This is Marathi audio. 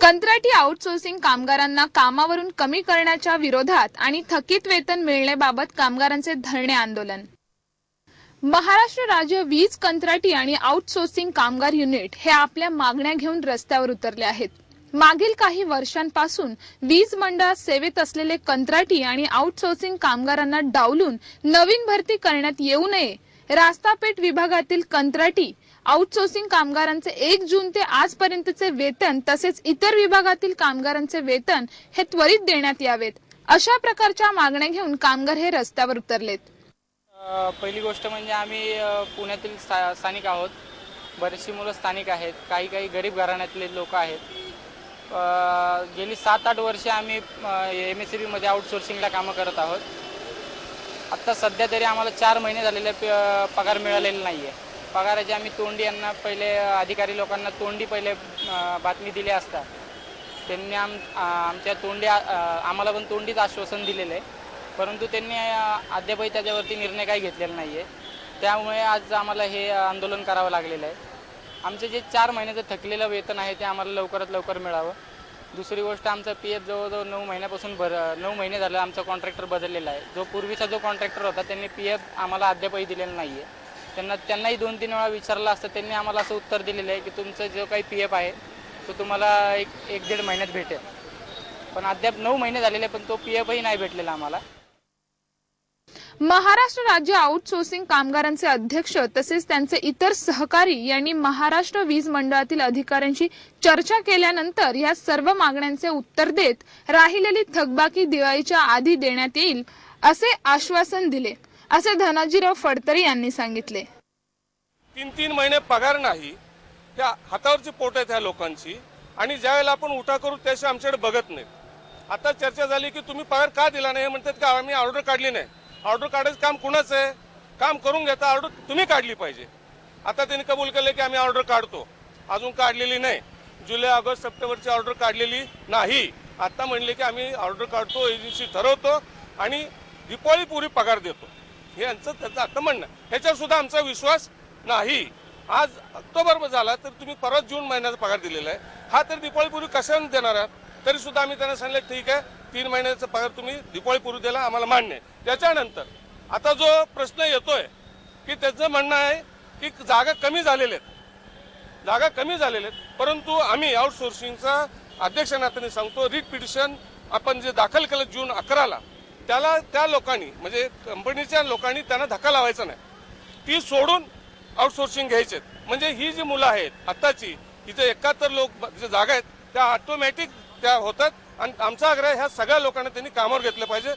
कंत्राटी आउटसोर्सिंग कामगारांना कामावरून कमी करण्याच्या विरोधात आणि थकीत वेतन मिळण्याबाबत कामगारांचे धरणे आंदोलन. महाराष्ट्र राज्य वीज कंत्राटी आणि आउटसोर्सिंग कामगार युनिट हे आपल्या मागण्या घेऊन रस्त्यावर उतरले आहेत. मागील काही वर्षांपासून वीज मंडळात सेवेत असलेले कंत्राटी आणि आउटसोर्सिंग कामगारांना डावलून नवीन भरती करण्यात येऊ नये. रास्तापेठ विभागातील कंत्राटी आउटसोर्सिंग कामगारांचे एक जून ते आजपर्यंतचे वेतन तसेच इतर विभागातील कामगारांचे वेतन हे त्वरित देण्यात यावेत. अशा प्रकारच्या मागण्या घेऊन कामगार हे रस्त्यावर उतरलेत. पहिली गोष्ट म्हणजे आम्ही पुण्यातील स्था स्थानिक आहोत. बरीचशी मुलं स्थानिक आहेत. काही काही गरीब घराण्यातले लोक आहेत. गेली सात आठ वर्षे आम्ही एम एस सी बीमध्ये आउटसोर्सिंगला कामं करत आहोत. आत्ता सध्या तरी आम्हाला चार महिने झालेले प- पगार मिळालेला नाही आहे पगाराची आम्ही तोंडी यांना पहिले अधिकारी लोकांना तोंडी पहिले बातमी दिली असता. त्यांनी आम आमच्या तोंडी आम्हाला पण तोंडीच आश्वासन दिलेलं. आहे परंतु त्यांनी अद्यापही त्याच्यावरती निर्णय काही घेतलेला नाही आहे त्यामुळे आज आम्हाला हे आंदोलन करावं लागलेलं आहे. आमचं जे चार महिन्याचं थकलेलं वेतन आहे ते आम्हाला लवकरात लवकर मिळावं. दुसरी गोष्ट आमचा पी एफ जवळजवळ नऊ महिन्यापासून भर नऊ महिने झालं आमचा कॉन्ट्रॅक्टर बदललेला आहे. जो पूर्वीचा जो कॉन्ट्रॅक्टर होता त्यांनी पी एफ आम्हाला अद्यापही दिलेला नाही आहे त्यांना त्यांनाही दोन तीन वेळा विचारलं असतं. त्यांनी आम्हाला असं उत्तर दिलेलं आहे की तुमचं जो काही पी एफ आहे तो तुम्हाला एक एक दीड महिन्यात भेटेल. पण अद्याप नऊ महिने झालेले पण तो पी एफही नाही भेटलेला आम्हाला. महाराष्ट्र राज्य आउटसोर्सिंग कामगारांचे अध्यक्ष तसेच त्यांचे इतर सहकारी यांनी महाराष्ट्र वीज मंडळातील अधिकाऱ्यांशी चर्चा केल्यानंतर या सर्व मागण्यांचे उत्तर देत राहिलेली थकबाकी दिवाळीच्या आधी देण्यात येईल असे आश्वासन दिले. असे धनाजीराव फडतरे यांनी सांगितले. तीन तीन महिने पगार नाही त्या हातावरची पोट आहेत ह्या लोकांची आणि ज्या वेळेला आपण उठा करू त्याशी आमच्याकडे बघत नाहीत. आता चर्चा झाली की तुम्ही पगार का दिला नाही म्हणतात का आम्ही ऑर्डर काढली नाही. ऑर्डर काढायचं काम कुणाचं आहे? काम करून घेता ऑर्डर तुम्ही काढली पाहिजे. आता त्यांनी कबूल केलं की आम्ही ऑर्डर काढतो. अजून काढलेली नाही. जुलै ऑगस्ट सप्टेंबरची ऑर्डर काढलेली नाही. आता म्हणले की आम्ही ऑर्डर काढतो एजन्सी ठरवतो आणि दिपावळीपूर्वी पगार देतो. हे यांचं त्याचं आता म्हणणं आहे. ह्याच्यावर सुद्धा आमचा विश्वास नाही. आज ऑक्टोबर झाला तर तुम्ही परत जून महिन्याचा पगार दिलेला आहे. हा तर दिपाळीपूर्वी कशाने देणार आहात? तरी सुद्धा आम्ही त्यांना सांगितलं ठीक आहे तीन महिन्याचा पगार तुम्ही दिपाळीपूर्वी दिला आम्हाला मान्य आहे. त्याच्यानंतर आता जो प्रश्न येतोय की त्याचं म्हणणं आहे की जागा कमी झालेल्या आहेत. जागा कमी झालेल्या आहेत परंतु आम्ही आउटसोर्सिंगचा अध्यक्ष नात्याने सांगतो रिट पिटिशन आपण जे दाखल केलं जून अकराला त्याला त्या लोकांनी म्हणजे कंपनीच्या लोकांनी त्यांना धक्का लावायचा नाही. ती सोडून आउटसोर्सिंग घ्यायचे म्हणजे ही जी मुलं आहेत आत्ताची इथे एकाहत्तर लोक जे जागा आहेत त्या ऑटोमॅटिक त्या होतात. आणि आमचा आग्रह ह्या सगळ्या लोकांना त्यांनी कामावर घेतलं पाहिजे.